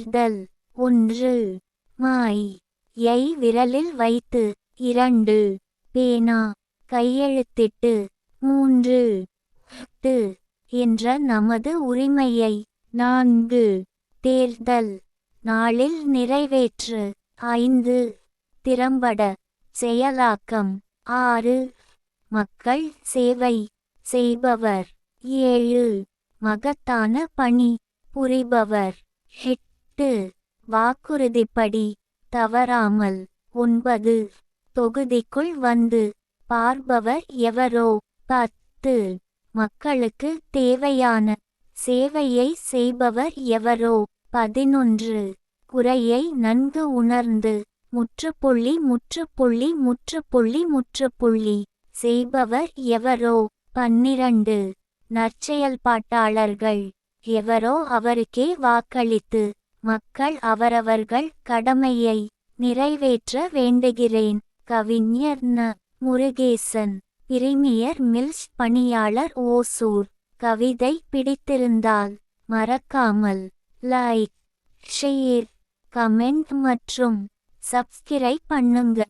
தேர்தல் ஒன்று. மாய். யை விரலில் வைத்து. இரண்டு. பேனா. கையெழுத்திட்டு. மூன்று. ட்டு என்ற நமது உரிமையை. நான்கு. தேர்தல். நாளில் நிறைவேற்று. ஐந்து. திறம்பட. செயலாக்கம். ஆறு. மக்கள் சேவை செய்பவர். ஏழு. மகத்தான பணி புரிபவர். எட்டு. வாக்குறுதிப்படி தவறாமல் ஒன்பது. தொகுதிக்குள் வந்து பார்பவர் எவரோ? பத்து. மக்களுக்கு தேவையான சேவையை செய்பவர் எவரோ? பதினொன்று. குறையை நன்கு உணர்ந்து முற்றுப்புள்ளி முற்றுப்புள்ளி முற்றுப்புள்ளி முற்றுப்புள்ளி செய்பவர் எவரோ? பன்னிரண்டு. நற்செயல்பாட்டாளர்கள் எவரோ? அவருக்கே வாக்களித்து மக்கள் அவரவர்கள் கடமையை நிறைவேற்ற வேண்டுகிறேன். கவிஞர் ந. முருகேசன் பிரிமியர் மில்ஸ் பணியாளர் ஓசூர். கவிதை பிடித்திருந்தால் மறக்காமல் லைக் ஷேர் கமெண்ட் மற்றும் சப்ஸ்கிரைப் பண்ணுங்க.